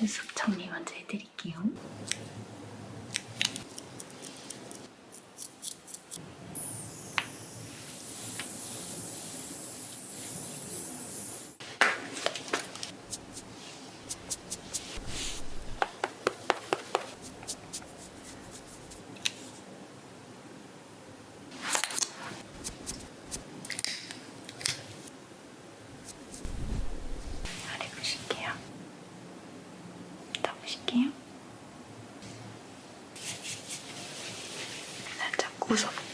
슥슥 정리 먼저 해드릴게요. 아래 보실게요. 더 보실게요. 살짝 구석